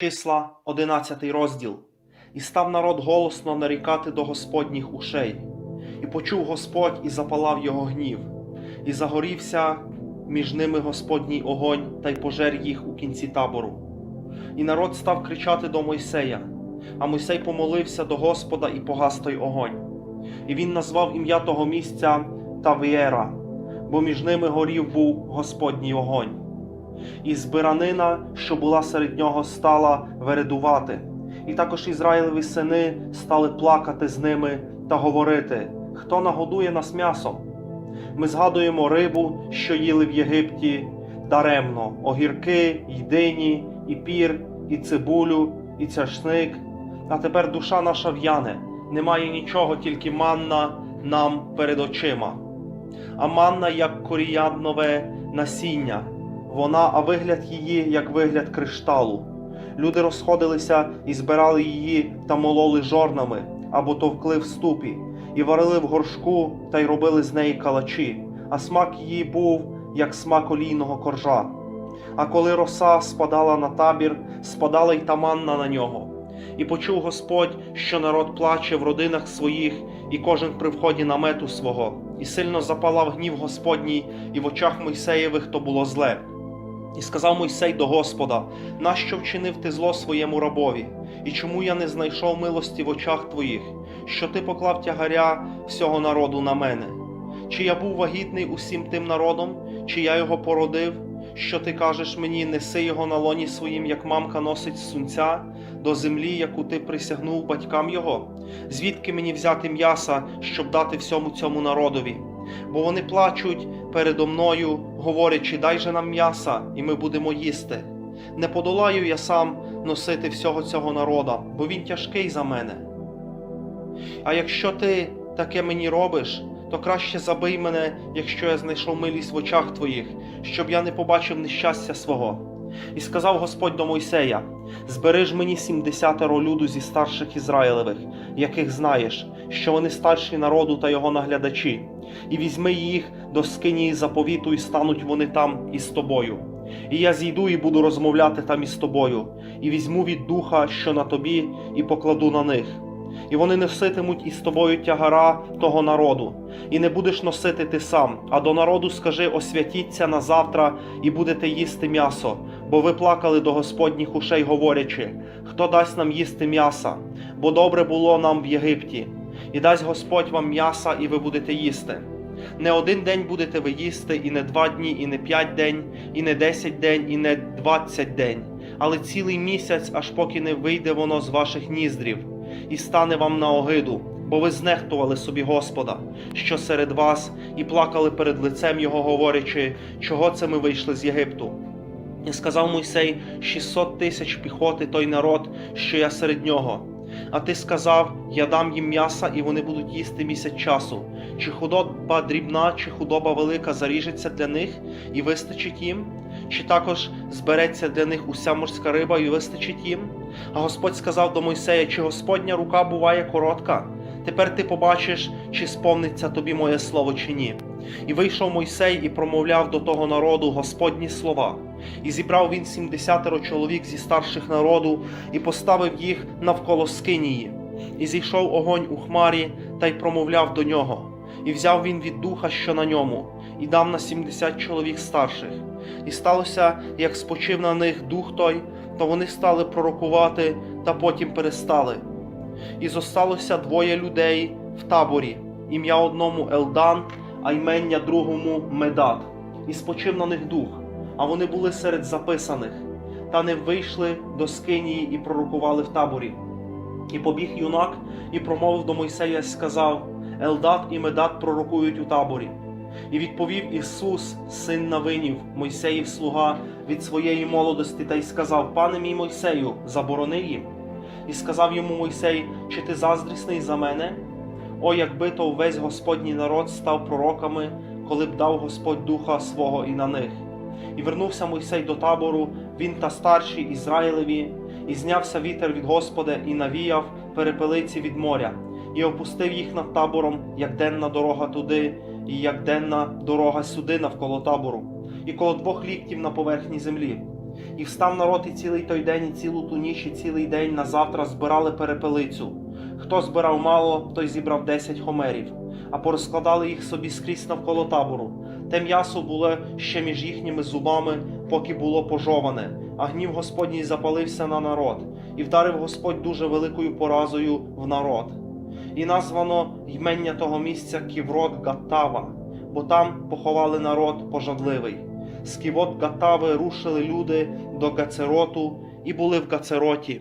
Числа, 11 розділ. І став народ голосно нарікати до Господніх ушей, і почув Господь і запалав його гнів, і загорівся між ними Господній огонь та й пожер їх у кінці табору. І народ став кричати до Мойсея, а Мойсей помолився до Господа і погас той огонь. І він назвав ім'я того місця Тавієра, бо між ними горів був Господній огонь. І збиранина, що була серед нього, стала вередувати. І також Ізраїлеві сини стали плакати з ними та говорити: Хто нагодує нас м'ясом? Ми згадуємо рибу, що їли в Єгипті, даремно, огірки, й дині, і пір, і цибулю, і чашник. А тепер душа наша в'яне, немає нічого, тільки манна нам перед очима. А манна, як коріянове насіння, вона, а вигляд її, як вигляд кришталу. Люди розходилися і збирали її та мололи жорнами або товкли в ступі, і варили в горшку та й робили з неї калачі, а смак її був, як смак олійного коржа. А коли роса спадала на табір, спадала й та манна на нього. І почув Господь, що народ плаче в родинах своїх, і кожен при вході намету свого, і сильно запалав гнів Господній, і в очах Мойсеєвих то було зле. І сказав Мойсей до Господа: Нащо вчинив ти зло своєму рабові? І чому я не знайшов милості в очах твоїх, що ти поклав тягаря всього народу на мене? Чи я був вагітний усім тим народом, чи я його породив? Що ти кажеш мені, неси його на лоні своїм, як мамка носить сунця, до землі, яку ти присягнув батькам його? Звідки мені взяти м'яса, щоб дати всьому цьому народові? Бо вони плачуть передо мною, говорячи, дай же нам м'яса, і ми будемо їсти. Не подолаю я сам носити всього цього народа, бо він тяжкий за мене. А якщо ти таке мені робиш, то краще забий мене, якщо я знайшов милість в очах твоїх, щоб я не побачив нещастя свого. І сказав Господь до Мойсея: Збери ж мені сімдесятеро люду зі старших Ізраїлевих, яких знаєш, що вони старші народу та його наглядачі, і візьми їх до скинії заповіту, і стануть вони там із тобою. І я зійду і буду розмовляти там із тобою, і візьму від духа, що на тобі, і покладу на них. І вони носитимуть із тобою тягара того народу, і не будеш носити ти сам, а до народу скажи: освятіться на завтра, і будете їсти м'ясо, бо ви плакали до Господніх ушей, говорячи: хто дасть нам їсти м'яса, бо добре було нам в Єгипті, і дасть Господь вам м'яса, і ви будете їсти. Не один день будете ви їсти, і не два дні, і не п'ять день, і не десять день, і не двадцять день, але цілий місяць, аж поки не вийде воно з ваших ніздрів і стане вам на огиду, бо ви знехтували собі Господа, що серед вас, і плакали перед лицем Його, говорячи, чого це ми вийшли з Єгипту. І сказав Мойсей 600 тисяч піхоти той народ, що я серед нього. А ти сказав: Я дам їм м'яса, і вони будуть їсти місяць часу. Чи худоба дрібна, чи худоба велика заріжеться для них і вистачить їм? Чи також збереться для них уся морська риба і вистачить їм? А Господь сказав до Мойсея, чи Господня рука буває коротка? Тепер ти побачиш, чи сповниться тобі моє слово, чи ні. І вийшов Мойсей і промовляв до того народу Господні слова. І зібрав він сімдесятеро чоловік зі старших народу, і поставив їх навколо скинії. І зійшов огонь у хмарі та й промовляв до нього. І взяв він від духа, що на ньому, і дав на сімдесят чоловік старших. І сталося, як спочив на них дух той, то вони стали пророкувати та потім перестали. І зосталося двоє людей в таборі, ім'я одному Елдан, а ймення другому Медад, і спочив на них дух, а вони були серед записаних, та не вийшли до скинії і пророкували в таборі. І побіг юнак і промовив до Мойсея, і сказав: Елдад і Медад пророкують у таборі. І відповів Ісус, син Навинів, Мойсеїв слуга від своєї молодості, та й сказав: Пане мій Мойсею, заборони їм. І сказав йому Мойсей: Чи ти заздрісний за мене? О, якби то увесь Господній народ став пророками, коли б дав Господь духа свого і на них. І вернувся Мойсей до табору, він та старші Ізраїлеві, і знявся вітер від Господа і навіяв перепелиці від моря, і опустив їх над табором, як денна дорога туди, і як денна дорога сюди навколо табору, і коло двох ліктів на поверхні землі. І встав народ і цілий той день, і цілу ту ніч, і цілий день на завтра збирали перепелицю. Хто збирав мало, той зібрав десять хомерів, а порозкладали їх собі скрізь навколо табору. Те м'ясо було ще між їхніми зубами, поки було пожоване, а гнів Господній запалився на народ, і вдарив Господь дуже великою поразою в народ. І названо ймення того місця Ківрот Гаттава, бо там поховали народ пожадливий. З Ківот Гатави рушили люди до Гацероту і були в Гацероті.